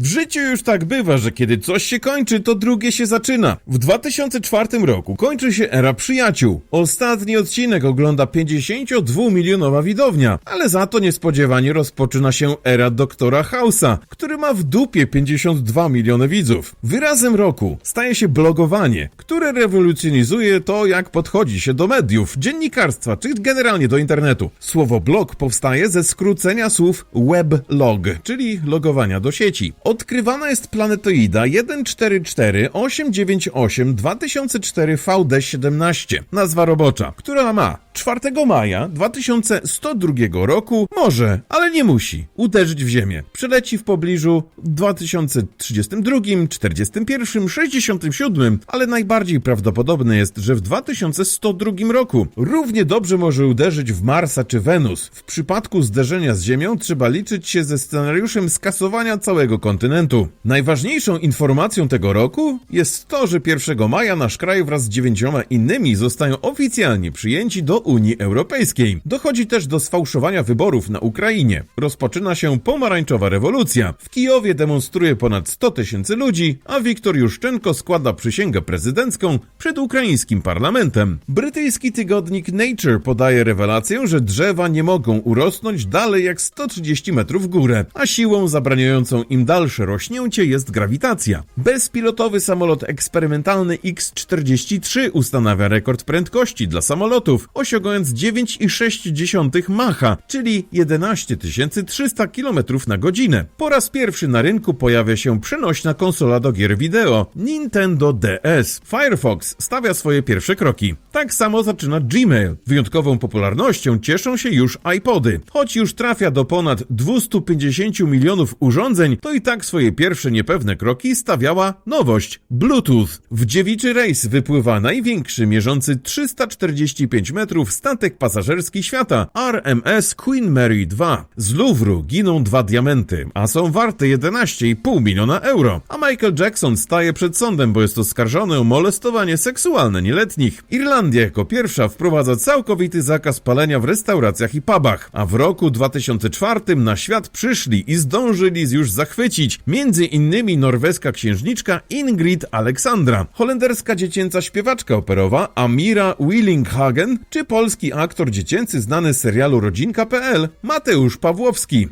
W życiu już tak bywa, że kiedy coś się kończy, to drugie się zaczyna. W 2004 roku kończy się era przyjaciół. Ostatni odcinek ogląda 52-milionowa widownia, ale za to niespodziewanie rozpoczyna się era doktora House'a, który ma w dupie 52 miliony widzów. Wyrazem roku staje się blogowanie, które rewolucjonizuje to, jak podchodzi się do mediów, dziennikarstwa czy generalnie do internetu. Słowo blog powstaje ze skrócenia słów weblog, czyli logowania do sieci. Odkrywana jest planetoida 144898 2004 VD17, nazwa robocza, która ma 4 maja 2102 roku może, ale nie musi, uderzyć w Ziemię. Przeleci w pobliżu w 2032, 41, 67, ale najbardziej prawdopodobne jest, że w 2102 roku równie dobrze może uderzyć w Marsa czy Wenus. W przypadku zderzenia z Ziemią trzeba liczyć się ze scenariuszem skasowania całego kontynentu. Najważniejszą informacją tego roku jest to, że 1 maja nasz kraj wraz z dziewięcioma innymi zostają oficjalnie przyjęci do Unii Europejskiej. Dochodzi też do sfałszowania wyborów na Ukrainie. Rozpoczyna się pomarańczowa rewolucja. W Kijowie demonstruje ponad 100 tysięcy ludzi, a Viktor Juszczenko składa przysięgę prezydencką przed ukraińskim parlamentem. Brytyjski tygodnik Nature podaje rewelację, że drzewa nie mogą urosnąć dalej jak 130 metrów w górę, a siłą zabraniającą im dalsze rośnięcie jest grawitacja. Bezpilotowy samolot eksperymentalny X-43 ustanawia rekord prędkości dla samolotów, osiągając 9,6 Macha, czyli 11 300 km na godzinę. Po raz pierwszy na rynku pojawia się przenośna konsola do gier wideo Nintendo DS. Firefox stawia swoje pierwsze kroki. Tak samo zaczyna Gmail. Wyjątkową popularnością cieszą się już iPody. Choć już trafia do ponad 250 milionów urządzeń, to i tak swoje pierwsze niepewne kroki stawiała nowość Bluetooth. W dziewiczy rejs wypływa największy, mierzący 345 metrów statek pasażerski świata RMS Queen Mary 2. Z Louvru giną dwa diamenty, a są warte 11,5 miliona euro. A Michael Jackson staje przed sądem, bo jest oskarżony o molestowanie seksualne nieletnich. Irlandia jako pierwsza wprowadza całkowity zakaz palenia w restauracjach i pubach, a w roku 2004 na świat przyszli i zdążyli już zachwycić między innymi norweska księżniczka Ingrid Aleksandra, holenderska dziecięca śpiewaczka operowa Amira Willinghagen czy polski aktor dziecięcy znany z serialu Rodzinka.pl Mateusz Pawłowski.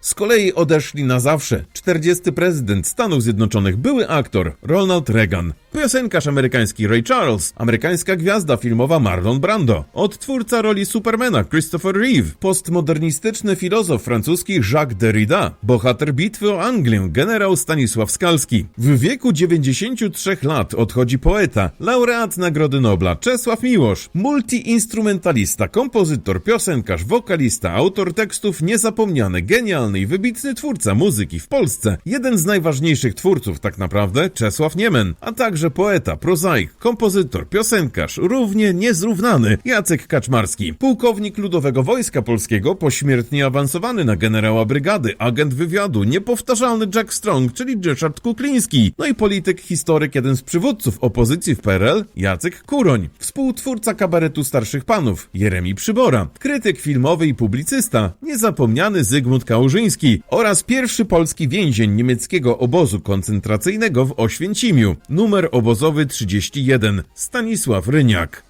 Z kolei odeszli na zawsze. 40. prezydent Stanów Zjednoczonych, były aktor Ronald Reagan, piosenkarz amerykański Ray Charles, amerykańska gwiazda filmowa Marlon Brando, odtwórca roli Supermana Christopher Reeve, postmodernistyczny filozof francuski Jacques Derrida, bohater bitwy o Anglię generał Stanisław Skalski. W wieku 93 lat odchodzi poeta, laureat Nagrody Nobla Czesław Miłosz, multiinstrumentalista, kompozytor, piosenkarz, wokalista, autor tekstów niezapomniany, genialny i wybitny twórca muzyki w Polsce. Jeden z najważniejszych twórców tak naprawdę Czesław Niemen, a także poeta, prozaik, kompozytor, piosenkarz, równie niezrównany Jacek Kaczmarski, pułkownik Ludowego Wojska Polskiego, pośmiertnie awansowany na generała brygady, agent wywiadu, niepowtarzalny Jack Strong, czyli Ryszard Kukliński, no i polityk, historyk, jeden z przywódców opozycji w PRL, Jacek Kuroń, współtwórca kabaretu Starszych Panów, Jeremi Przybora, krytyk filmowy i publicysta, niezapomniany Zygmunt Kałużyński oraz pierwszy polski więzień niemieckiego obozu koncentracyjnego w Oświęcimiu, numer obozowy 31, Stanisław Ryniak.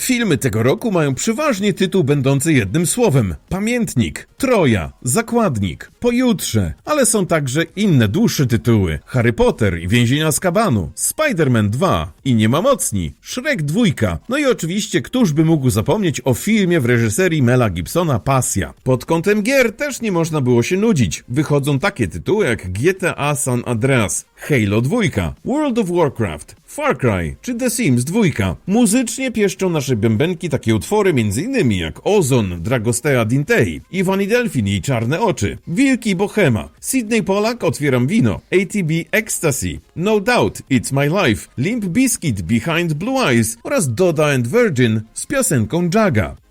Filmy tego roku mają przeważnie tytuł będący jednym słowem: pamiętnik, Troja, zakładnik, pojutrze, ale są także inne dłuższe tytuły: Harry Potter i więzienia z kabanu, Spider-Man 2 i nie ma mocni, Shrek 2. No i oczywiście, któż by mógł zapomnieć o filmie w reżyserii Mela Gibsona Pasja. Pod kątem gier też nie można było się nudzić. Wychodzą takie tytuły jak GTA San Andreas, Halo 2, World of Warcraft, Far Cry czy The Sims 2. Muzycznie pieszczą nasze bębenki takie utwory m.in. jak Ozon, Dragostea Dintei, Iwani Delfin i Czarne Oczy, Wilki Bohema, Sydney Polak Otwieram Wino, ATB Ecstasy, No Doubt It's My Life, Limp Bizkit Behind Blue Eyes oraz Doda and Virgin z piosenką Jaga.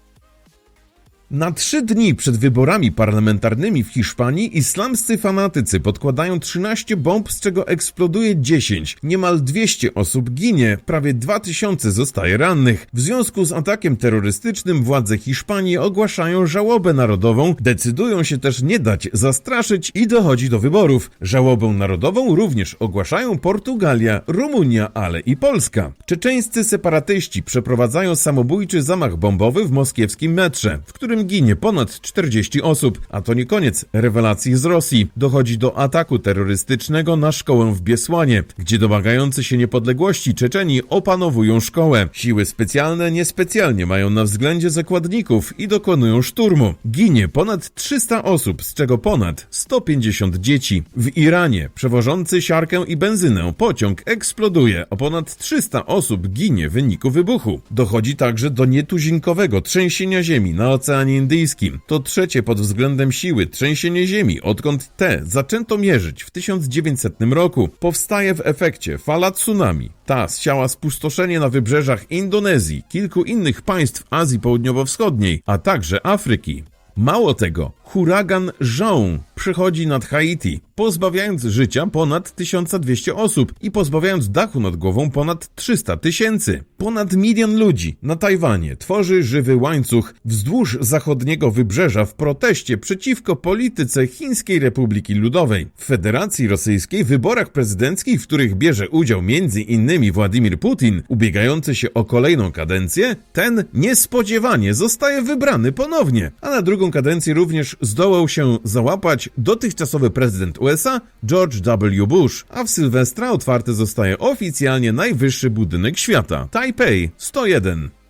Na trzy dni przed wyborami parlamentarnymi w Hiszpanii islamscy fanatycy podkładają 13 bomb, z czego eksploduje 10. Niemal 200 osób ginie, prawie 2000 zostaje rannych. W związku z atakiem terrorystycznym władze Hiszpanii ogłaszają żałobę narodową, decydują się też nie dać zastraszyć i dochodzi do wyborów. Żałobę narodową również ogłaszają Portugalia, Rumunia, ale i Polska. Czeczeńscy separatyści przeprowadzają samobójczy zamach bombowy w moskiewskim metrze, w którym ginie ponad 40 osób. A to nie koniec rewelacji z Rosji. Dochodzi do ataku terrorystycznego na szkołę w Biesłanie, gdzie domagający się niepodległości Czeczeni opanowują szkołę. Siły specjalne niespecjalnie mają na względzie zakładników i dokonują szturmu. Ginie ponad 300 osób, z czego ponad 150 dzieci. W Iranie przewożący siarkę i benzynę pociąg eksploduje, a ponad 300 osób ginie w wyniku wybuchu. Dochodzi także do nietuzinkowego trzęsienia ziemi na Oceanie Indyjskim. To trzecie pod względem siły trzęsienie ziemi, odkąd te zaczęto mierzyć w 1900 roku. Powstaje w efekcie fala tsunami. Ta zsiała spustoszenie na wybrzeżach Indonezji, kilku innych państw Azji Południowo-Wschodniej, a także Afryki. Mało tego, huragan Jean przychodzi nad Haiti, pozbawiając życia ponad 1200 osób i pozbawiając dachu nad głową ponad 300 tysięcy. Ponad milion ludzi na Tajwanie tworzy żywy łańcuch wzdłuż zachodniego wybrzeża w proteście przeciwko polityce Chińskiej Republiki Ludowej. W Federacji Rosyjskiej w wyborach prezydenckich, w których bierze udział innymi Władimir Putin, ubiegający się o kolejną kadencję, ten niespodziewanie zostaje wybrany ponownie, a na drugą kadencję również zdołał się załapać dotychczasowy prezydent USA George W. Bush, a w Sylwestra otwarty zostaje oficjalnie najwyższy budynek świata Taipei 101.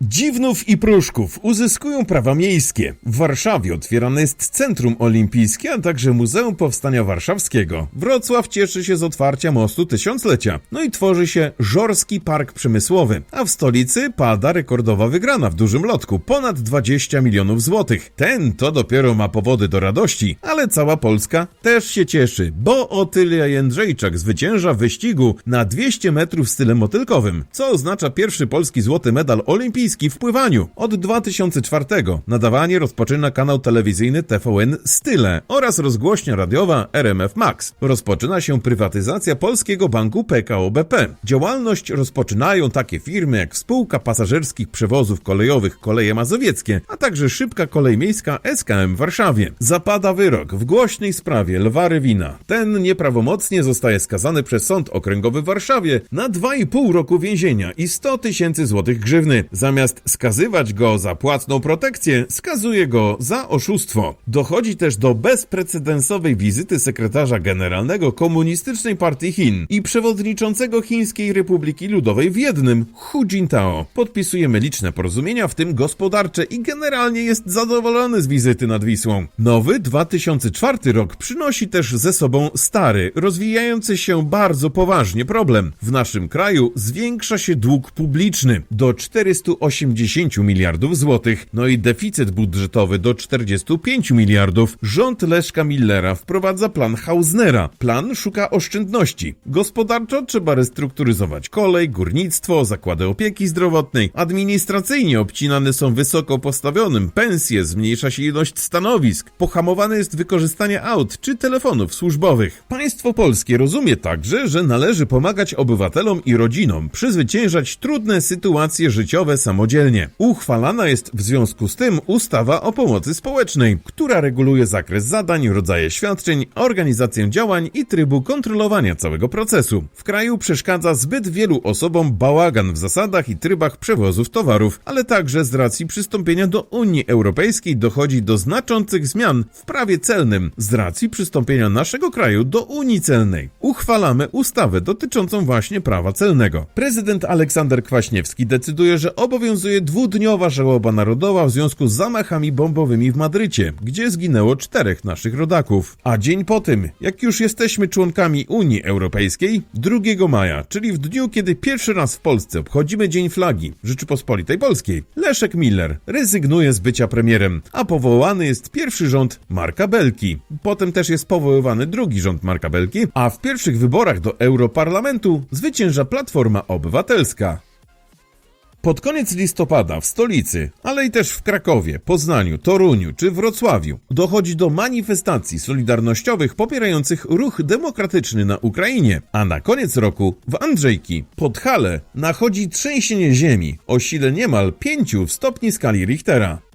Dziwnów i Pruszków uzyskują prawa miejskie. W Warszawie otwierane jest Centrum Olimpijskie, a także Muzeum Powstania Warszawskiego. Wrocław cieszy się z otwarcia mostu tysiąclecia. No i tworzy się Żorski Park Przemysłowy. A w stolicy pada rekordowa wygrana w dużym lotku. Ponad 20 milionów złotych. Ten to dopiero ma powody do radości, ale cała Polska też się cieszy, bo Otylia Jędrzejczak zwycięża w wyścigu na 200 metrów stylem motylkowym, co oznacza pierwszy polski złoty medal olimpijski w pływaniu. Od 2004 nadawanie rozpoczyna kanał telewizyjny TVN Style oraz rozgłośnia radiowa RMF Max. Rozpoczyna się prywatyzacja polskiego banku PKO BP. Działalność rozpoczynają takie firmy jak Spółka Pasażerskich Przewozów Kolejowych Koleje Mazowieckie, a także Szybka Kolej Miejska SKM w Warszawie. Zapada wyrok w głośnej sprawie Lwa Rywina. Ten nieprawomocnie zostaje skazany przez Sąd Okręgowy w Warszawie na 2,5 roku więzienia i 100 tysięcy złotych grzywny. Zamiast skazywać go za płatną protekcję, skazuje go za oszustwo. Dochodzi też do bezprecedensowej wizyty sekretarza generalnego Komunistycznej Partii Chin i przewodniczącego Chińskiej Republiki Ludowej w jednym, Hu Jintao. Podpisujemy liczne porozumienia, w tym gospodarcze i generalnie jest zadowolony z wizyty nad Wisłą. Nowy 2004 rok przynosi też ze sobą stary, rozwijający się bardzo poważnie problem. W naszym kraju zwiększa się dług publiczny do 480 miliardów złotych, no i deficyt budżetowy do 45 miliardów. Rząd Leszka Millera wprowadza plan Hausnera. Plan szuka oszczędności. Gospodarczo trzeba restrukturyzować kolej, górnictwo, zakłady opieki zdrowotnej. Administracyjnie obcinane są wysoko postawionym pensje, zmniejsza się ilość stanowisk. Pohamowane jest wykorzystanie aut czy telefonów służbowych. Państwo polskie rozumie także, że należy pomagać obywatelom i rodzinom przezwyciężać trudne sytuacje życiowe samodzielnie. Uchwalana jest w związku z tym ustawa o pomocy społecznej, która reguluje zakres zadań, rodzaje świadczeń, organizację działań i trybu kontrolowania całego procesu. W kraju przeszkadza zbyt wielu osobom bałagan w zasadach i trybach przewozów towarów, ale także z racji przystąpienia do Unii Europejskiej dochodzi do znaczących zmian w prawie celnym z racji przystąpienia naszego kraju do Unii Celnej. Uchwalamy ustawę dotyczącą właśnie prawa celnego. Prezydent Aleksander Kwaśniewski decyduje, że obowiązuje dwudniowa żałoba narodowa w związku z zamachami bombowymi w Madrycie, gdzie zginęło czterech naszych rodaków. A dzień po tym, jak już jesteśmy członkami Unii Europejskiej, 2 maja, czyli w dniu, kiedy pierwszy raz w Polsce obchodzimy Dzień Flagi Rzeczypospolitej Polskiej, Leszek Miller rezygnuje z bycia premierem, a powołany jest pierwszy rząd Marka Belki. Potem też jest powoływany drugi rząd Marka Belki, a w pierwszych wyborach do Europarlamentu zwycięża Platforma Obywatelska. Pod koniec listopada w stolicy, ale i też w Krakowie, Poznaniu, Toruniu czy Wrocławiu dochodzi do manifestacji solidarnościowych popierających ruch demokratyczny na Ukrainie, a na koniec roku w Andrzejki pod Hale nachodzi trzęsienie ziemi o sile niemal 5 w stopni skali Richtera.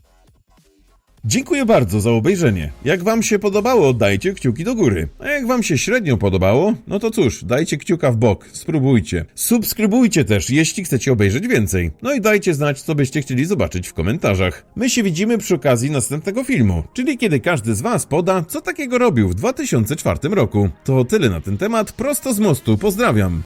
Dziękuję bardzo za obejrzenie. Jak wam się podobało, dajcie kciuki do góry. A jak wam się średnio podobało, no to cóż, dajcie kciuka w bok, spróbujcie. Subskrybujcie też, jeśli chcecie obejrzeć więcej. No i dajcie znać, co byście chcieli zobaczyć w komentarzach. My się widzimy przy okazji następnego filmu, czyli kiedy każdy z was poda, co takiego robił w 2004 roku. To tyle na ten temat, prosto z mostu, pozdrawiam.